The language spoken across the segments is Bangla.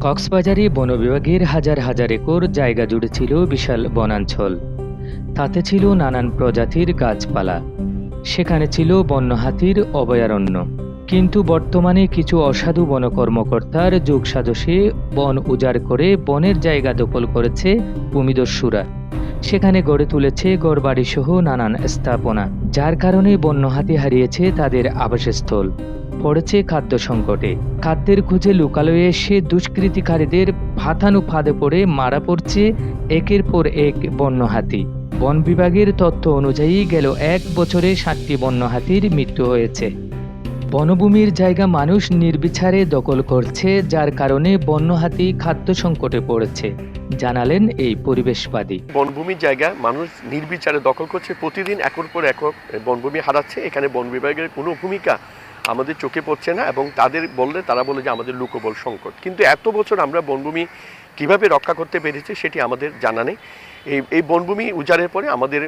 কক্সবাজারে বন বিভাগের হাজার হাজার একর জায়গা জুড়ে ছিল বিশাল বনাঞ্চল। তাতে ছিল নানান প্রজাতির গাছপালা। সেখানে ছিল বন্য হাতির অভয়ারণ্য। কিন্তু বর্তমানে কিছু অসাধু বন কর্মকর্তার যোগসাজসে বন উজাড় করে বনের জায়গা দখল করেছে ভূমিদস্যুরা। সেখানে গড়ে তুলেছে গড়বাড়ি সহ নানান স্থাপনা, যার কারণে বন্য হাতি হারিয়েছে তাদের আবাসস্থল। পড়েছে খাদ্য সংকটে। খাদ্যের খুঁজে লুকালয়ে এসে দুষ্কৃতিকারীদের ফাতানু ফাঁদে পড়ে মারা পড়ছে একের পর এক বন্য হাতি। বন বিভাগের তথ্য অনুযায়ী গেল এক বছরে ষাটটি বন্য হাতির মৃত্যু হয়েছে। বনভূমির জায়গা মানুষ নির্বিচারে দখল করছে, যার কারণে বন্য হাতি খাদ্য সংকটে পড়েছে। জানালেন এই পরিবেশবাদী। বনভূমির জায়গা মানুষ নির্বিচারে দখল করছে, প্রতিদিন একর পর একক বনভূমি হারাচ্ছে। এখানে বন বিভাগের কোনো ভূমিকা আমাদের চোখে পড়ছে না এবং তাদের বললে, তারা বলে যে আমাদের লোকবল সংকট। কিন্তু এত বছর আমরা বনভূমি কীভাবে রক্ষা করতে পেরেছি সেটি আমাদের জানা নেই। এই এই বনভূমি উজাড়ের পরে আমাদের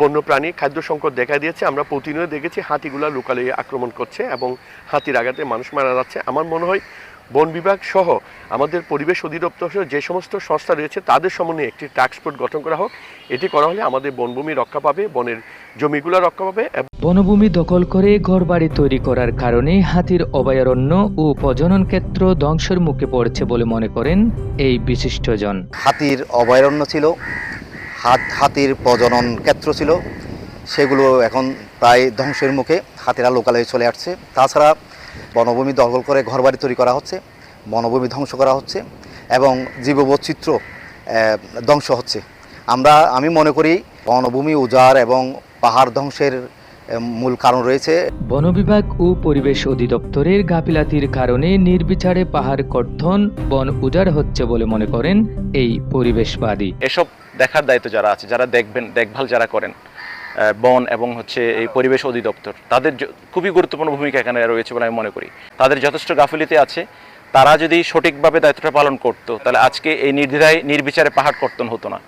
বন্যপ্রাণী খাদ্য সংকট দেখা দিয়েছে। আমরা প্রতিনিয়ত দেখেছি হাতিগুলা লোকালয়ে আক্রমণ করছে এবং হাতির আঘাতে মানুষ মারা যাচ্ছে। আমার মনে হয় বন বিভাগ সহ আমাদের পরিবেশ অধিদপ্তর সহ যে সমস্ত সংস্থা রয়েছে তাদের সমন্বয়ে একটি টাস্ক ফোর্স গঠন করা হোক। এটি করা হলে আমাদের বনভূমি রক্ষা পাবে বনের জমিগুলো রক্ষা পাবে বনভূমি দখল করে ঘরবাড়ি তৈরি করার কারণে হাতির অভয়ারণ্য ও প্রজনন ক্ষেত্র ধ্বংসের মুখে পড়েছে বলে মনে করেন এই বিশিষ্টজন। হাতির অভয়ারণ্য ছিল হাত হাতির প্রজনন ক্ষেত্র ছিল সেগুলো এখন প্রায় ধ্বংসের মুখে হাতিরা লোকালয়ে চলে আসছে। তাছাড়া বনভূমি দখল করে ঘরবাড়ি তৈরি করা হচ্ছে বনভূমি ধ্বংস করা হচ্ছে এবং জীববৈচিত্র্য ধ্বংস হচ্ছে। আমরা আমি মনে করি বনভূমি উজাড় এবং পাহাড় ধ্বংসের মূল কারণ রয়েছে। বন বিভাগ ও পরিবেশ অধিদপ্তরের গাফিলাতির কারণে নির্বিচারে পাহাড় কর্তন বন উজাড় হচ্ছে বলে মনে করেন এই পরিবেশবাদী। এসব দেখার দায়িত্ব যারা আছে যারা দেখবেন দেখভাল যারা করেন বন এবং হচ্ছে এই পরিবেশ অধিদপ্তর। তাদের খুবই গুরুত্বপূর্ণ ভূমিকা এখানে রয়েছে বলে আমি মনে করি। তাদের যথেষ্ট গাফিলিতে আছে। তারা যদি সঠিকভাবে দায়িত্বটা পালন করতো, তাহলে আজকে এই নির্দ্বিধায় নির্বিচারে পাহাড় কর্তন হতো না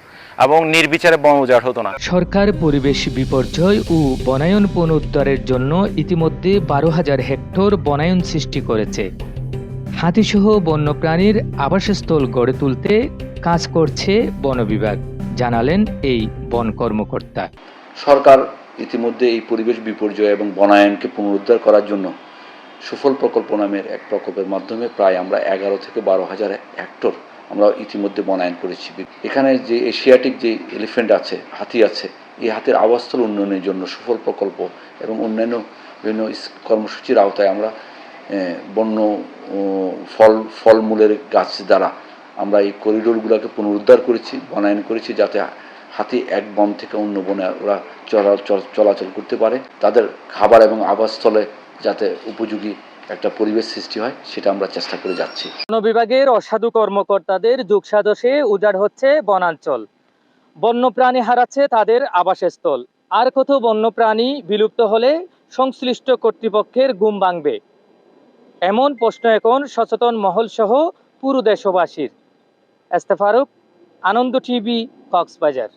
এবং নির্বিচারে বন উজাড় হতো না। সরকার পরিবেশ বিপর্যয় ও বনায়ন পুনরুদ্ধারের জন্য ইতিমধ্যে বারো হাজার হেক্টর বনায়ন সৃষ্টি করেছে। হাতিসহ বন্যপ্রাণীর আবাসস্থল গড়ে তুলতে কাজ করছে বন বিভাগ, জানালেন এই বন কর্মকর্তা। সরকার ইতিমধ্যে এই পরিবেশ বিপর্যয় এবং বনায়নকে পুনরুদ্ধার করার জন্য সুফল প্রকল্প নামের এক প্রকল্পের মাধ্যমে প্রায় আমরা এগারো থেকে বারো হাজার হেক্টর আমরা ইতিমধ্যে বনায়ন করেছি। এখানে যে এশিয়াটিক যে এলিফেন্ট আছে, হাতি আছে, এই হাতির আবাসস্থল উন্নয়নের জন্য সুফল প্রকল্প এবং অন্যান্য বিভিন্ন কর্মসূচির আওতায় আমরা বন্য ফল, ফলমূলের গাছ দ্বারা আমরা এই করিডোরগুলোকে পুনরুদ্ধার করেছি, বনায়ন করেছি যাতে হাতি এক বন থেকে অন্য বনে ওরা চলা চল- চলাচল করতে পারে। তাদের খাবার এবং আবাসস্থলে যাতে উপযোগী একটা পরিবেশ সৃষ্টি হয়, সেটা আমরা চেষ্টা করে যাচ্ছি। বন বিভাগের অসাধু কর্মকর্তাদের যুগসাদশে উজাড় হচ্ছে বনাঞ্চল। বন্যপ্রাণী হারাচ্ছে তাদের আবাসস্থল। আর কত বন্যপ্রাণী বিলুপ্ত হলে সংশ্লিষ্ট কর্তৃপক্ষের ঘুম ভাঙবে? এমন প্রশ্ন এখন সচেতন মহল সহ পুরো দেশবাসীর। এস্তেফারুক, আনন্দ টিভি, কক্সবাজার।